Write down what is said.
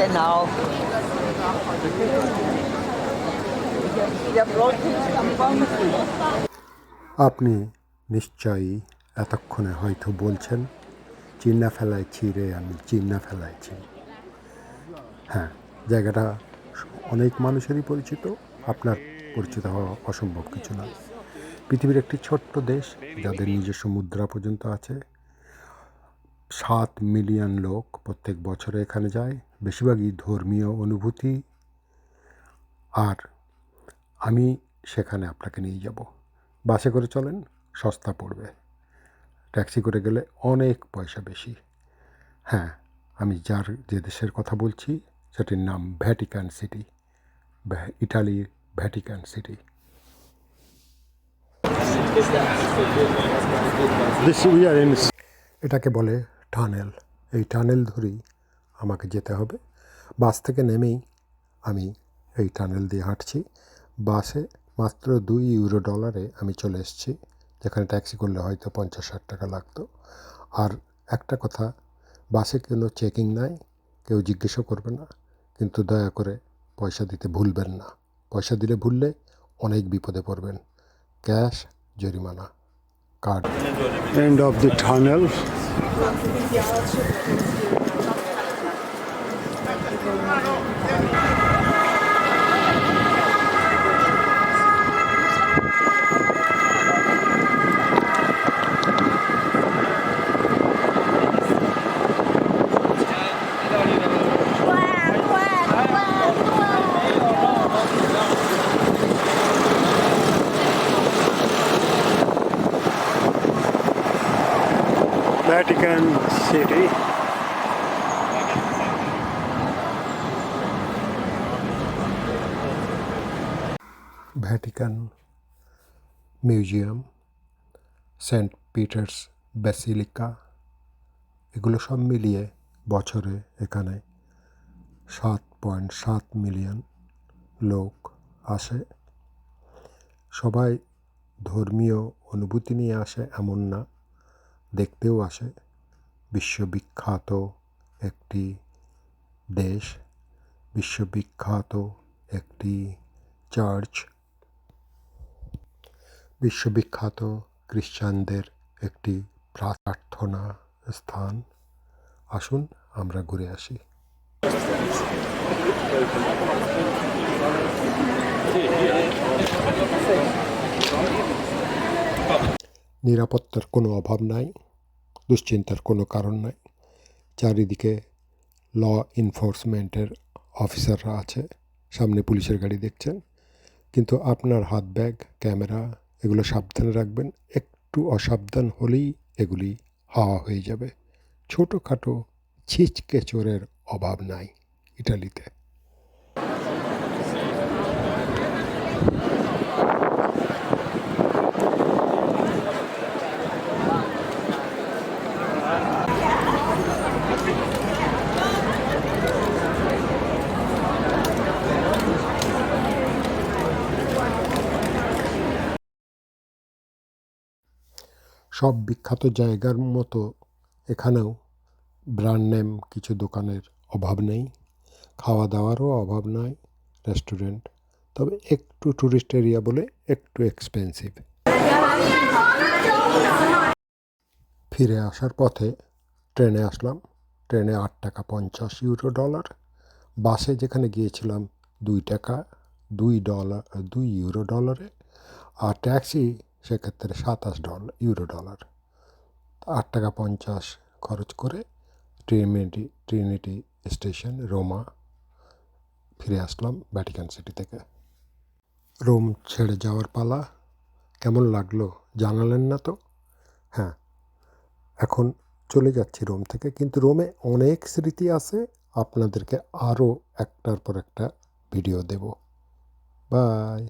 Genau. আপনি নিশ্চয়ই এতক্ষণে হয়তো বলছেন চিন্না ফেলাইছি রে আমি চিন্না ফেলাইছি হ্যাঁ জায়গাটা অনেক মানুষেরই পরিচিত আপনার পরিচিত হওয়া অসম্ভব কিছু না। পৃথিবীর একটি ছোট্ট দেশ যাদের নিজস্ব মুদ্রা পর্যন্ত আছে সাত মিলিয়ন লোক প্রত্যেক বছরে এখানে যায়। বেশিরভাগই ধর্মীয় অনুভূতি। আর আমি সেখানে আপনাকে নিয়ে যাব। বাসে করে চলেন সস্তা পড়বে। ট্যাক্সি করে গেলে অনেক পয়সা বেশি। হ্যাঁ আমি যার যে দেশের কথা বলছি সেটির নাম ভ্যাটিকান সিটি। ইটালির ভ্যাটিকান সিটি। এটাকে বলে টানেল, এই টানেল ধরেই আমাকে যেতে হবে। বাস থেকে নেমেই আমি এই টানেল দিয়ে হাঁটছি। বাসে মাত্র দুই ইউরো ডলারে আমি চলে এসেছি, যেখানে ট্যাক্সি করলে হয়তো পঞ্চাশ ষাট টাকা লাগতো। আর একটা কথা, বাসে কোনো চেকিং নাই, কেউ জিজ্ঞেসও করবে না। কিন্তু দয়া করে পয়সা দিতে ভুলবেন না। পয়সা দিলে ভুললে অনেক বিপদে পড়বেন। ক্যাশ, জরিমানা, card. quanto mi piace perché mi Vatican City. Vatican museum Saint Peter's basilica এগুলো সব মিলিয়ে বছরে এখানে সাত পয়েন্ট সাত মিলিয়ন লোক আসে সবাই ধর্মীয় অনুভূতি নিয়ে আসে, এমন না দেখতেও আসে। বিশ্ববিখ্যাত একটি দেশ, বিশ্ববিখ্যাত একটি চার্চ, বিশ্ববিখ্যাত খ্রিস্টানদের একটি প্রার্থনা স্থান। আসুন, আমরা ঘুরে আসি। নিরাপত্তার কোনো অভাব নাই, দুশ্চিন্তার কোনো কারণ নাই। চারিদিকে ল এনফোর্সমেন্টের অফিসাররা আছে, সামনে পুলিশের গাড়ি দেখছেন। কিন্তু আপনার হাত ব্যাগ, ক্যামেরা, এগুলো সাবধানে রাখবেন। একটু অসাবধান হলেই এগুলি হাওয়া হয়ে যাবে। ছোটোখাটো ছিচকে চোরের অভাব নাই ইটালিতে। সব বিখ্যাত জায়গার মতো এখানেও ব্র্যান্ড নেম কিছু দোকানের অভাব নেই। খাওয়া দাওয়ারও অভাব নাই রেস্টুরেন্ট তবে একটু ট্যুরিস্ট এরিয়া বলে একটু এক্সপেন্সিভ ফিরে আসার পথে ট্রেনে আসলাম। ট্রেনে আট টাকা পঞ্চাশ ইউরো ডলার বাসে যেখানে গিয়েছিলাম দুই টাকা, দুই ডলার দুই ইউরো ডলারে আর ট্যাক্সি সেক্ষেত্রে সাতাশ ডলার ইউরো ডলার। আট টাকা পঞ্চাশ খরচ করে ট্রিনিটি ট্রিনিটি স্টেশন রোমা ফিরে আসলাম ভ্যাটিকান সিটি থেকে। রোম ছেড়ে যাওয়ার পালা কেমন লাগল জানালেন না তো? হ্যাঁ এখন চলে যাচ্ছি রোম থেকে। কিন্তু রোমে অনেক স্মৃতি আছে, আপনাদেরকে আরও একটার পর একটা ভিডিও দেব। বাই।